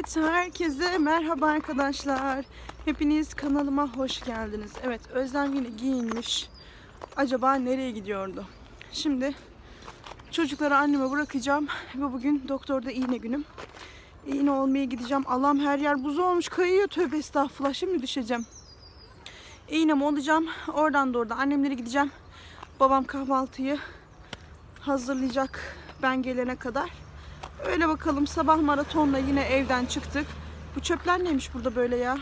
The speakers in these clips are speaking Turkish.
Evet, herkese merhaba arkadaşlar. Hepiniz kanalıma hoş geldiniz. Evet, Özlem yine giyinmiş. Acaba nereye gidiyordu? Şimdi çocukları anneme bırakacağım ve bugün doktorda iğne günüm. İğne olmaya gideceğim. Allah'ım her yer buz olmuş, kayıyor. Tövbe estağfurullah. Şimdi düşeceğim. İğnemi olacağım. Oradan da orada annemlere gideceğim. Babam kahvaltıyı hazırlayacak ben gelene kadar. Öyle bakalım sabah maratonla yine evden çıktık. Bu çöpler neymiş burada böyle ya?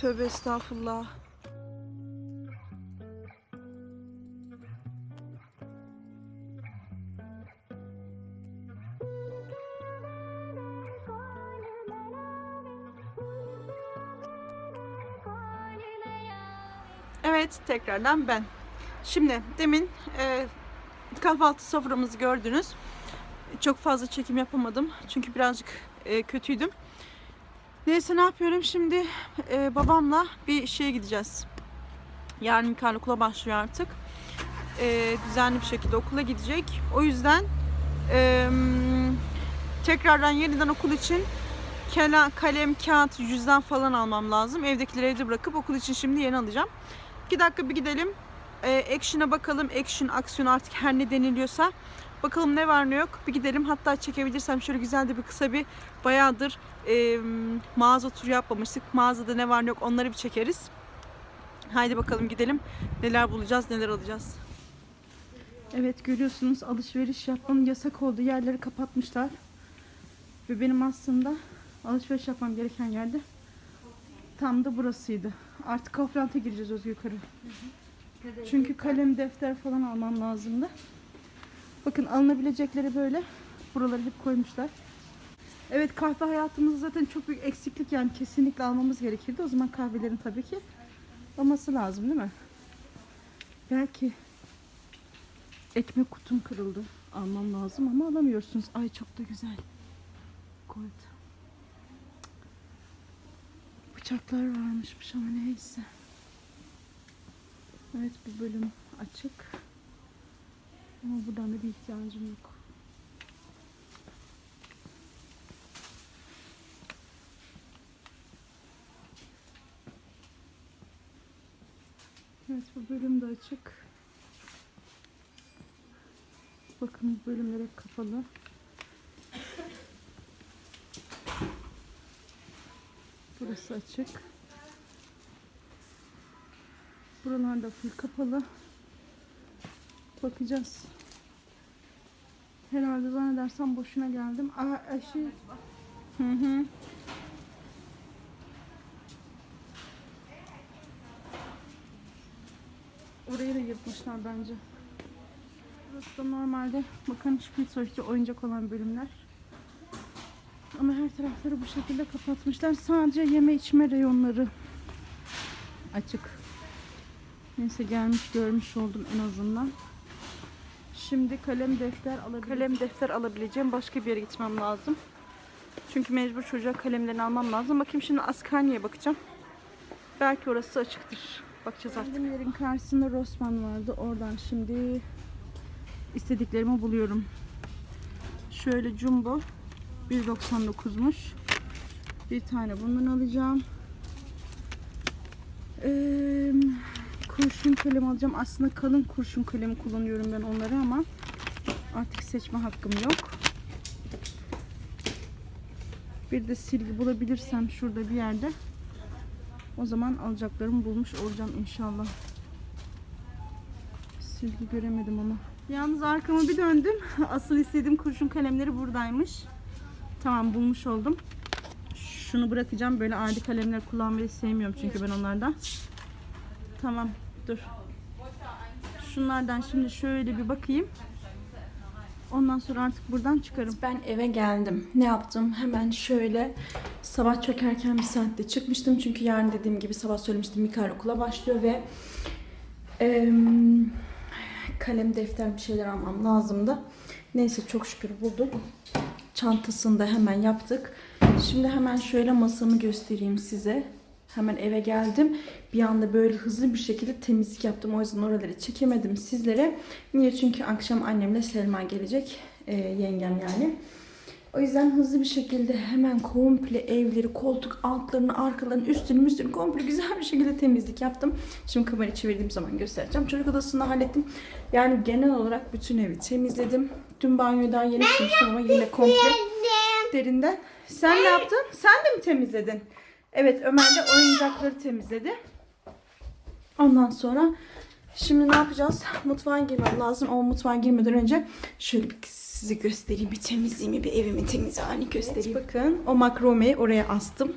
Tövbe estağfurullah. Evet tekrardan ben. Şimdi demin e, kahvaltı soframızı gördünüz. Çok fazla çekim yapamadım. Çünkü birazcık e, kötüydüm. Neyse ne yapıyorum şimdi e, babamla bir şeye gideceğiz. Yarın Mikael okula başlıyor artık. E, düzenli bir şekilde okula gidecek. O yüzden e, tekrardan yeniden okul için kalem, kağıt, cüzdan falan almam lazım. Evdekileri evde bırakıp okul için şimdi yeni alacağım. İki dakika bir gidelim. E, action'a bakalım. Action, aksiyon artık her ne deniliyorsa. Bakalım ne var ne yok. Bir gidelim. Hatta çekebilirsem şöyle güzel de bir kısa bir bayağıdır e, mağaza turu yapmamıştık. Mağazada ne var ne yok onları bir çekeriz. Haydi bakalım gidelim. Neler bulacağız, neler alacağız. Evet görüyorsunuz alışveriş yapmam yasak oldu. Yerleri kapatmışlar. Ve benim aslında alışveriş yapmam gereken yerde tam da burasıydı. Artık Kaufland'a gireceğiz Özgür yukarı. Çünkü kalem, defter falan almam lazımdı. Bakın alınabilecekleri böyle. Buraları hep koymuşlar. Evet kahve hayatımızda zaten çok büyük eksiklik yani kesinlikle almamız gerekirdi. O zaman kahvelerin tabii ki olması lazım değil mi? Belki ekmek kutum kırıldı. Almam lazım ama alamıyorsunuz. Ay çok da güzel. Gold. Bıçaklar varmışmış ama neyse. Evet bu bölüm açık. Ama buradan da bir ihtiyacım yok. Evet bu bölüm de açık. Bakın bu bölümler hep kapalı. Burası açık. Buralar da full kapalı. Bakacağız. Herhalde zannedersem boşuna geldim. Aa, eşi... Hı hı. Orayı da yırtmışlar bence. Burası da normalde bakın Spielzeug'da oyuncak olan bölümler. Ama her tarafları bu şekilde kapatmışlar. Sadece yeme içme reyonları açık. Neyse gelmiş görmüş oldum en azından. Şimdi kalem defter alabileceğim. Kalem defter alabileceğim başka bir yere gitmem lazım. Çünkü mecbur çocuğa kalemlerini almam lazım. Bakayım şimdi Askani'ye bakacağım. Belki orası açıktır. Bakacağız artık. Benim yerin karşısında Rossmann vardı. Oradan şimdi istediklerimi buluyorum. Şöyle jumbo 1.99'muş. Bir tane bundan alacağım. Eee kurşun kalem alacağım. Aslında kalın kurşun kalemi kullanıyorum ben onları ama artık seçme hakkım yok. Bir de silgi bulabilirsem şurada bir yerde o zaman alacaklarımı bulmuş olacağım inşallah. Silgi göremedim ama. Yalnız arkamı bir döndüm. Asıl istediğim kurşun kalemleri buradaymış. Tamam bulmuş oldum. Şunu bırakacağım. Böyle adi kalemler kullanmayı sevmiyorum çünkü ben onlardan. Tamam dur. Şunlardan şimdi şöyle bir bakayım. Ondan sonra artık buradan çıkarım. Ben eve geldim. Ne yaptım? Hemen şöyle sabah çökerken bir saatte çıkmıştım. Çünkü yarın dediğim gibi sabah söylemiştim Mikael okula başlıyor ve em, kalem, defter bir şeyler almam lazımdı. Neyse çok şükür buldum. Çantasını da hemen yaptık. Şimdi hemen şöyle masamı göstereyim size. Hemen eve geldim. Bir anda böyle hızlı bir şekilde temizlik yaptım. O yüzden oraları çekemedim sizlere. Niye? Çünkü akşam annemle Selma gelecek. Ee, yengem yani. O yüzden hızlı bir şekilde hemen komple evleri, koltuk altlarını, arkalarını, üstünü, üstünü komple güzel bir şekilde temizlik yaptım. Şimdi kamerayı çevirdiğim zaman göstereceğim. Çocuk odasını hallettim. Yani genel olarak bütün evi temizledim. Dün banyoyu daha yeni silmiştim ama yine komple derinden. Sen ne yaptın? Sen de mi temizledin? Evet Ömer de oyuncakları temizledi. Ondan sonra şimdi ne yapacağız? Mutfağa girmem lazım ama mutfağa girmeden önce şöyle bir size göstereyim. Bir temizliğimi, bir evimi temiz halini göstereyim. bakın o makromeyi oraya astım.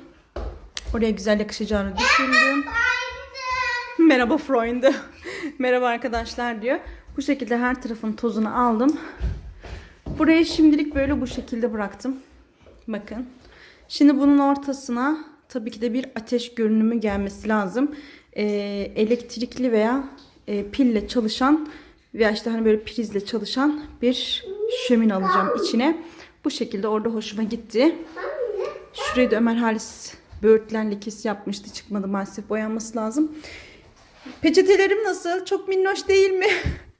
Oraya güzel yakışacağını düşündüm. Merhaba Freunde. Merhaba arkadaşlar diyor. Bu şekilde her tarafın tozunu aldım. Burayı şimdilik böyle bu şekilde bıraktım. Bakın. Şimdi bunun ortasına tabii ki de bir ateş görünümü gelmesi lazım. Ee, elektrikli veya e, pille çalışan veya işte hani böyle prizle çalışan bir şömine alacağım içine. Bu şekilde orada hoşuma gitti. Şurayı da Ömer Halis böğürtlen lekesi yapmıştı. Çıkmadı maalesef boyanması lazım. Peçetelerim nasıl? Çok minnoş değil mi?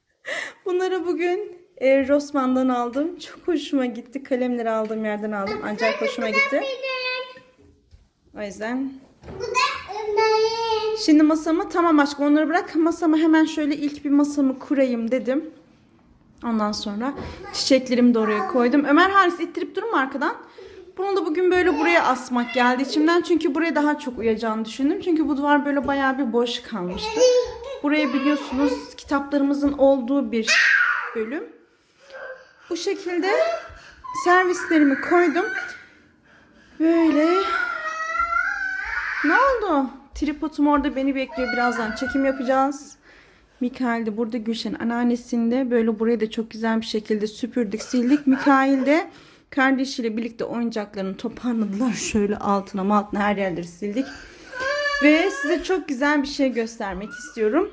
Bunları bugün e, Rossmann'dan aldım. Çok hoşuma gitti. Kalemleri aldığım yerden aldım. Acayip hoşuma gitti. O yüzden. Şimdi masamı tamam aşkım onları bırak. Masamı hemen şöyle ilk bir masamı kurayım dedim. Ondan sonra çiçeklerimi de oraya koydum. Ömer Haris ittirip durma arkadan. Bunu da bugün böyle buraya asmak geldi içimden. Çünkü buraya daha çok uyacağını düşündüm. Çünkü bu duvar böyle bayağı bir boş kalmıştı. Buraya biliyorsunuz kitaplarımızın olduğu bir bölüm. Bu şekilde servislerimi koydum. Böyle. Ne oldu? Tripodum orada beni bekliyor. Birazdan çekim yapacağız. Mikail de burada Gülşen anneannesinde böyle burayı da çok güzel bir şekilde süpürdük sildik. Mikail de kardeşiyle birlikte oyuncaklarını toparladılar. Şöyle altına altına her yerleri sildik. Ve size çok güzel bir şey göstermek istiyorum.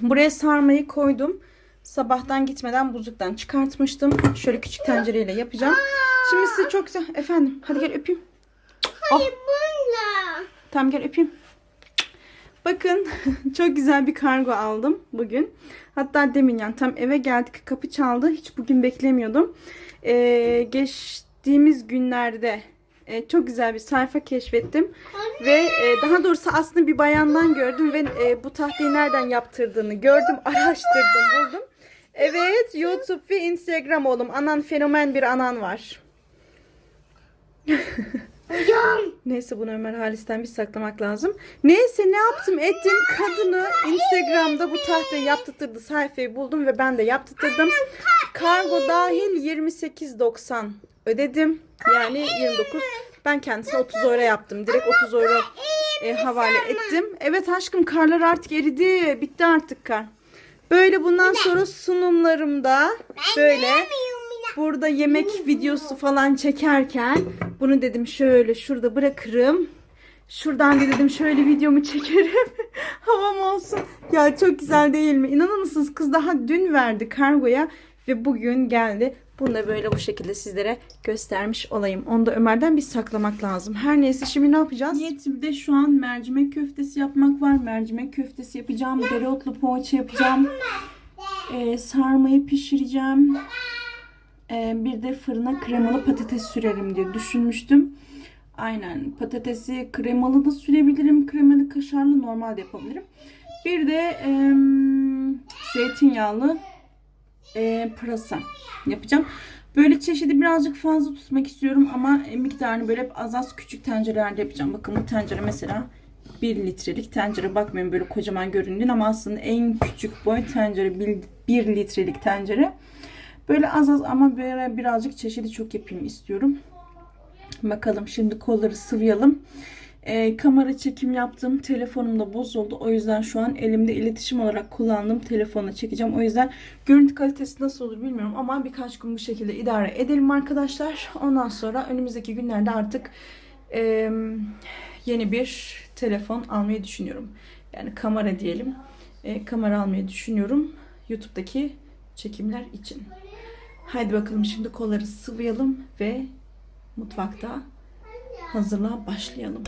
Buraya sarmayı koydum. Sabahtan gitmeden buzluktan çıkartmıştım. Şöyle küçük tencereyle yapacağım. Şimdi size çok güzel... Efendim hadi gel öpeyim. Oh. Tamam gel öpeyim. Bakın çok güzel bir kargo aldım bugün. Hatta demin yani tam eve geldik kapı çaldı. Hiç bugün beklemiyordum. Ee, geçtiğimiz günlerde e, çok güzel bir sayfa keşfettim. Ve e, daha doğrusu aslında bir bayandan gördüm ve e, bu tahtayı nereden yaptırdığını gördüm, araştırdım, buldum. Evet YouTube ve Instagram oğlum. Anan fenomen bir anan var. Neyse bunu Ömer Halis'ten bir saklamak lazım. Neyse ne yaptım ettim kadını Instagram'da bu tahtayı yaptırdı sayfayı buldum ve ben de yaptırdım. Kargo dahil 28.90 ödedim. Yani 29. Ben kendisine 30 euro yaptım. Direkt 30 euro e, havale ettim. Evet aşkım karlar artık eridi. Bitti artık kar. Böyle bundan sonra sunumlarımda böyle burada yemek videosu falan çekerken bunu dedim şöyle şurada bırakırım. Şuradan da dedim şöyle videomu çekerim. Havam olsun. Ya çok güzel değil mi? İnanır mısınız kız daha dün verdi kargoya ve bugün geldi. Bunu da böyle bu şekilde sizlere göstermiş olayım. Onu da Ömer'den bir saklamak lazım. Her neyse şimdi ne yapacağız? Niyetimde şu an mercimek köftesi yapmak var. Mercimek köftesi yapacağım. Dereotlu poğaça yapacağım. Ee, sarmayı pişireceğim. Ee, bir de fırına kremalı patates sürerim diye düşünmüştüm. Aynen patatesi kremalı da sürebilirim. Kremalı kaşarlı normal de yapabilirim. Bir de e, zeytinyağlı e, pırasa yapacağım. Böyle çeşidi birazcık fazla tutmak istiyorum ama miktarını böyle az az küçük tencerelerde yapacağım. Bakın bu tencere mesela 1 litrelik tencere. Bakmayın böyle kocaman göründüğün ama aslında en küçük boy tencere 1 litrelik tencere. Böyle az az ama böyle birazcık çeşidi çok yapayım istiyorum. Bakalım şimdi kolları sıvayalım. E, kamera çekim yaptım. Telefonum da bozuldu. O yüzden şu an elimde iletişim olarak kullandığım telefonla çekeceğim. O yüzden görüntü kalitesi nasıl olur bilmiyorum. Ama birkaç gün bu şekilde idare edelim arkadaşlar. Ondan sonra önümüzdeki günlerde artık e, yeni bir telefon almayı düşünüyorum. Yani kamera diyelim. E, kamera almayı düşünüyorum. YouTube'daki çekimler için. Haydi bakalım şimdi kolları sıvayalım ve mutfakta hazırlığa başlayalım.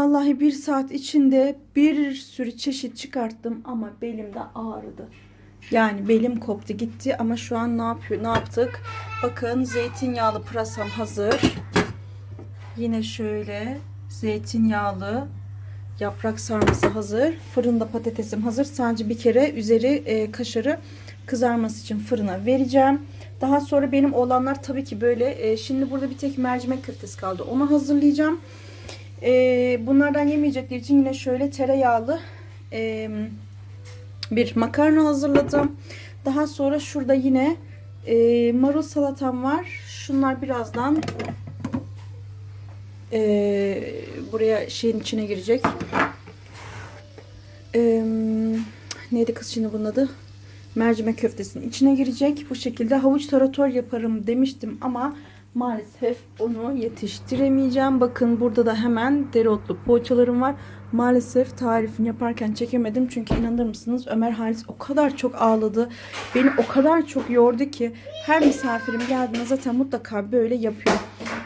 Vallahi bir saat içinde bir sürü çeşit çıkarttım ama belim de ağrıdı. Yani belim koptu gitti ama şu an ne yapıyor? Ne yaptık? Bakın zeytinyağlı pırasam hazır. Yine şöyle zeytinyağlı yaprak sarması hazır. Fırında patatesim hazır. Sadece bir kere üzeri e, kaşarı kızarması için fırına vereceğim. Daha sonra benim olanlar tabii ki böyle. e, şimdi burada bir tek mercimek köftesi kaldı. Onu hazırlayacağım. E, bunlardan yemeyecekler için yine şöyle tereyağlı e, bir makarna hazırladım. Daha sonra şurada yine e, marul salatam var. Şunlar birazdan e, buraya şeyin içine girecek. E, neydi kız şimdi bunun adı? Mercimek köftesinin içine girecek. Bu şekilde havuç tarator yaparım demiştim ama maalesef onu yetiştiremeyeceğim. Bakın burada da hemen dereotlu poğaçalarım var. Maalesef tarifini yaparken çekemedim. Çünkü inanır mısınız Ömer Halis o kadar çok ağladı. Beni o kadar çok yordu ki her misafirim geldiğinde zaten mutlaka böyle yapıyor.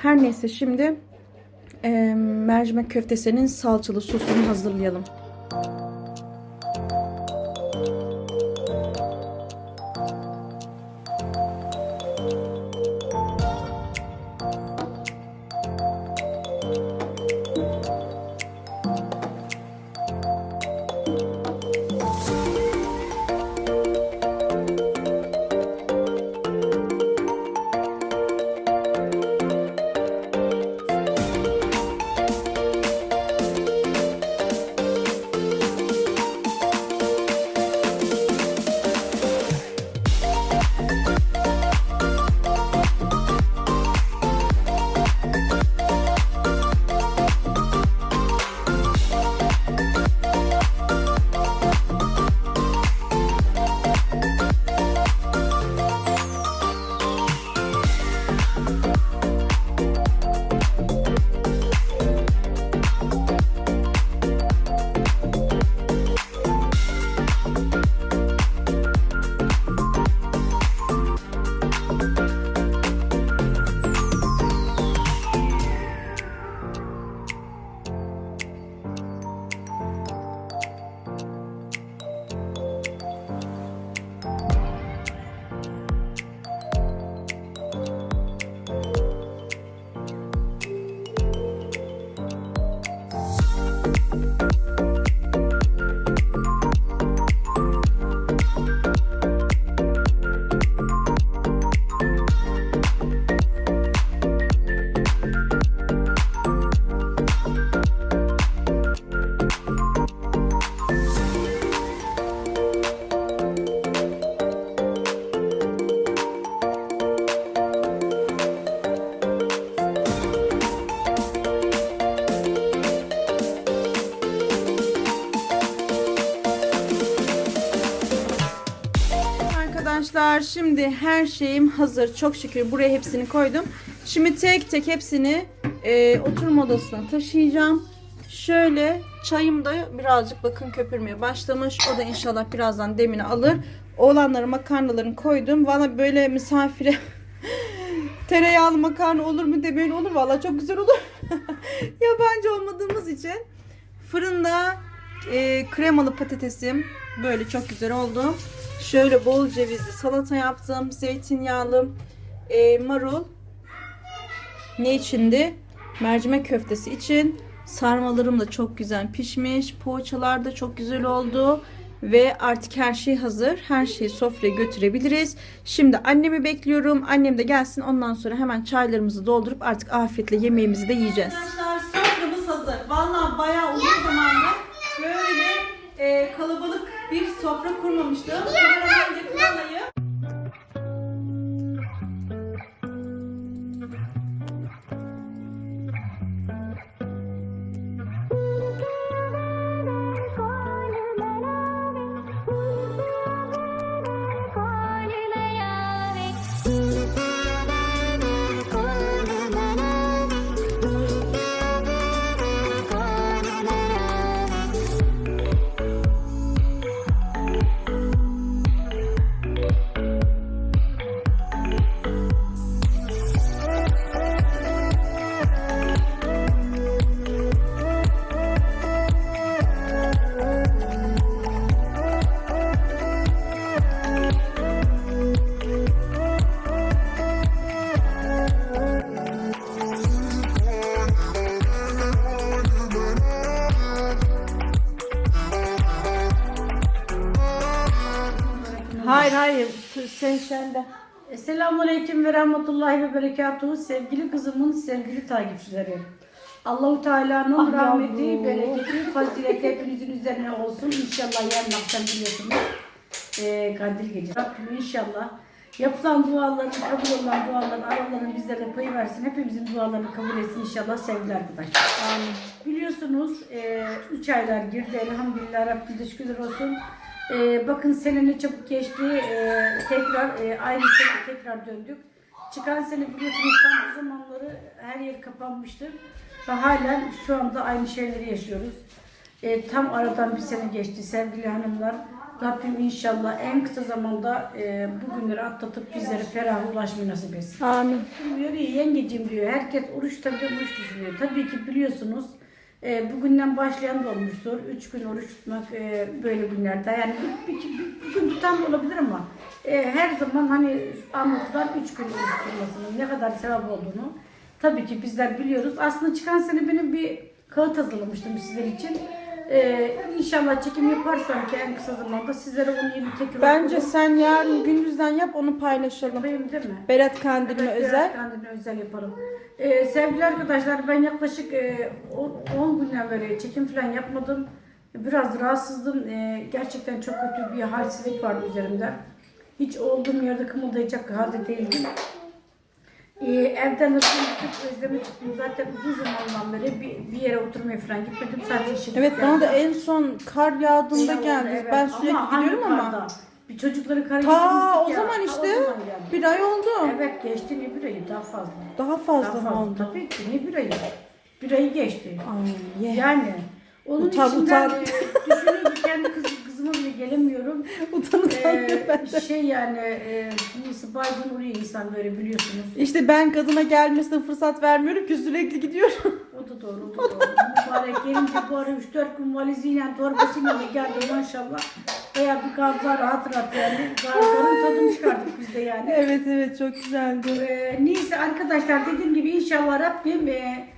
Her neyse şimdi e, mercimek köftesinin salçalı sosunu hazırlayalım. Arkadaşlar şimdi her şeyim hazır. Çok şükür buraya hepsini koydum. Şimdi tek tek hepsini e, oturma odasına taşıyacağım. Şöyle çayım da birazcık bakın köpürmeye başlamış. O da inşallah birazdan demini alır. Oğlanları makarnalarını koydum. Valla böyle misafire tereyağlı makarna olur mu demeyin olur. Valla çok güzel olur. Yabancı olmadığımız için. Fırında e, kremalı patatesim böyle çok güzel oldu. Şöyle bol cevizli salata yaptım. Zeytinyağlı e, marul. Ne içindi? Mercimek köftesi için. Sarmalarım da çok güzel pişmiş. Poğaçalar da çok güzel oldu. Ve artık her şey hazır. Her şeyi sofraya götürebiliriz. Şimdi annemi bekliyorum. Annem de gelsin. Ondan sonra hemen çaylarımızı doldurup artık afiyetle yemeğimizi de yiyeceğiz. Arkadaşlar soframız hazır. Vallahi bayağı uzun zamandır e, kalabalık bir sofra kurmamıştım. Kameraman yakın alayım. Hayır hayır sen sende. Selamünaleyküm ve rahmetullahi ve berekatuhu sevgili kızımın sevgili takipçileri. Allahu Teala'nın Ah rahmeti, yavrum. bereketi, fazileti hepinizin üzerine olsun. İnşallah yarın akşam biliyorsunuz. Ee, kandil gecesi. Rabbim inşallah yapılan duaların, kabul olan duaların, araların bizlere payı versin. Hepimizin dualarını kabul etsin inşallah sevgili arkadaşlar. Biliyorsunuz 3 aylar girdi elhamdülillah Rabbimize şükürler olsun. E, bakın sene ne çabuk geçti. E, tekrar e, aynı sene tekrar döndük. Çıkan sene biliyorsunuz tam bu zamanları her yer kapanmıştı. Ve halen şu anda aynı şeyleri yaşıyoruz. E, tam aradan bir sene geçti sevgili hanımlar. Rabbim inşallah en kısa zamanda e, bu günleri atlatıp bizlere ferah ulaşmayı nasip etsin. Amin. Diyor ya yengecim diyor. Herkes oruç tabii oruç tutuyor. Tabii ki biliyorsunuz e, bugünden başlayan da olmuştur. Üç gün oruç tutmak e, böyle günlerde. Yani bir, bir, bir, bir gün tutan olabilir ama e, her zaman hani anlatılan üç gün oruç tutulmasının ne kadar sevap olduğunu tabii ki bizler biliyoruz. Aslında çıkan sene benim bir kağıt hazırlamıştım sizler için. E, inşallah çekim yaparsam ki en kısa zamanda sizlere onu yeni tekrar Bence okurum. sen yarın gündüzden yap onu paylaşalım. Yapayım değil mi? Berat Kandil'ine Evet, özel. Kendine özel yapalım. Ee, sevgili arkadaşlar ben yaklaşık e, 10 günden beri çekim falan yapmadım. Biraz rahatsızdım. Ee, gerçekten çok kötü bir halsizlik vardı üzerimde. Hiç olduğum yerde kımıldayacak halde değildim. Ee, evden hızlı gidip özleme çıktım. Zaten uzun zamandan beri bir, bir yere oturmaya falan gitmedim. Sadece işe Evet bana da en son kar yağdığında geldiniz. evet. Ben sürekli hangi gidiyorum ama. karda? Bir çocukları kara Ta o zaman işte zaman geldi. bir ay oldu. Evet geçti ne bir ayı daha fazla. Daha fazla Daha mı fazla oldu? tabii ki ne bir ayı. Bir ayı geçti. Ay, ye. Yani onun Utan, için utan. e, düşününce kendi kız, kızıma bile gelemiyorum. Utan utanıyor Ee, ben de. şey yani e, neyse bazen oluyor insan böyle biliyorsunuz. İşte ben kadına gelmesine fırsat vermiyorum ki sürekli gidiyorum. O da doğru, o da doğru. Mübarek gelince bu ara 3-4 gün valiziyle, torbasıyla da geldi maşallah. Bayağı bir kaldılar rahat rahat yani. Gargarın tadını çıkardık biz de yani. evet evet çok güzeldi. Ee, neyse arkadaşlar dediğim gibi inşallah Rabbim e,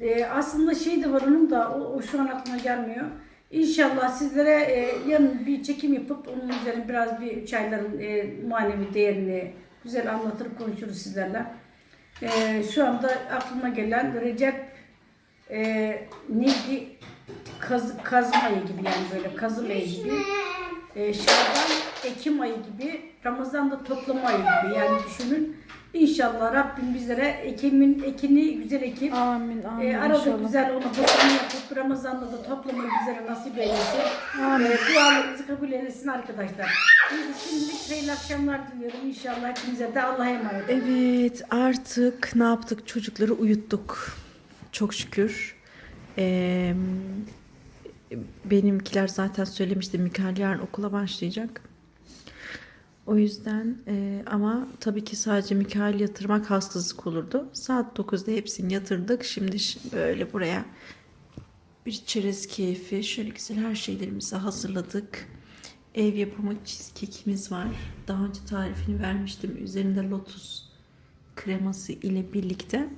e, aslında şey de var onun da o, o şu an aklıma gelmiyor. İnşallah sizlere e, yarın bir çekim yapıp onun üzerine biraz bir üç ayların e, manevi değerini güzel anlatır konuşuruz sizlerle. E, şu anda aklıma gelen Recep e, neydi? Kaz, Kazım ayı gibi yani böyle Kazım ayı gibi. E, Şaban, Ekim ayı gibi, Ramazan'da toplama ayı gibi yani düşünün. İnşallah Rabbim bizlere Ekim'in ekini güzel ekip, Amin amin e, arada inşallah. güzel onu toplama yapıp Ramazan'da da toplamayı bizlere nasip eylesin. Amin. E, dualarınızı kabul eylesin arkadaşlar. Biz şimdilik hayırlı akşamlar diliyorum. İnşallah hepinize de Allah'a emanet. Evet artık ne yaptık çocukları uyuttuk. Çok şükür. Ee, benimkiler zaten söylemişti Mikael yarın okula başlayacak. O yüzden e, ama tabii ki sadece Mikael yatırmak haksızlık olurdu. Saat 9'da hepsini yatırdık. Şimdi böyle buraya bir çerez keyfi. Şöyle güzel her şeylerimizi hazırladık. Ev yapımı cheesecake'imiz var. Daha önce tarifini vermiştim. Üzerinde lotus kreması ile birlikte.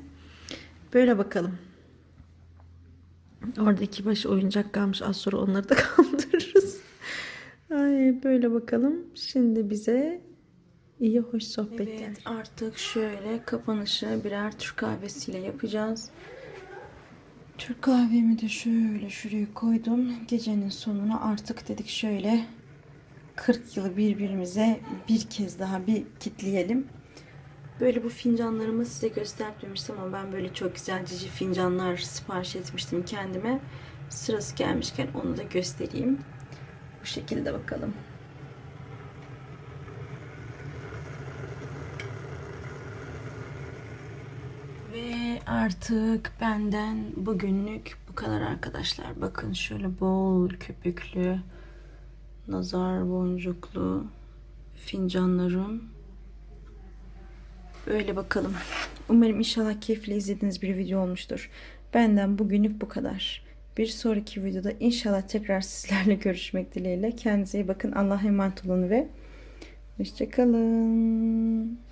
Böyle bakalım. Orada iki baş oyuncak kalmış. Az sonra onları da kaldırırız. Ay böyle bakalım. Şimdi bize iyi hoş sohbetler. Evet artık şöyle kapanışı birer Türk kahvesiyle yapacağız. Türk kahvemi de şöyle şuraya koydum. Gecenin sonuna artık dedik şöyle 40 yılı birbirimize bir kez daha bir kitleyelim. Böyle bu fincanlarımı size göstermemiştim ama ben böyle çok güzel cici fincanlar sipariş etmiştim kendime. Sırası gelmişken onu da göstereyim. Bu şekilde bakalım. Ve artık benden bugünlük bu kadar arkadaşlar. Bakın şöyle bol köpüklü, nazar boncuklu fincanlarım. Böyle bakalım. Umarım inşallah keyifle izlediğiniz bir video olmuştur. Benden bugünlük bu kadar. Bir sonraki videoda inşallah tekrar sizlerle görüşmek dileğiyle. Kendinize iyi bakın. Allah'a emanet olun ve hoşçakalın.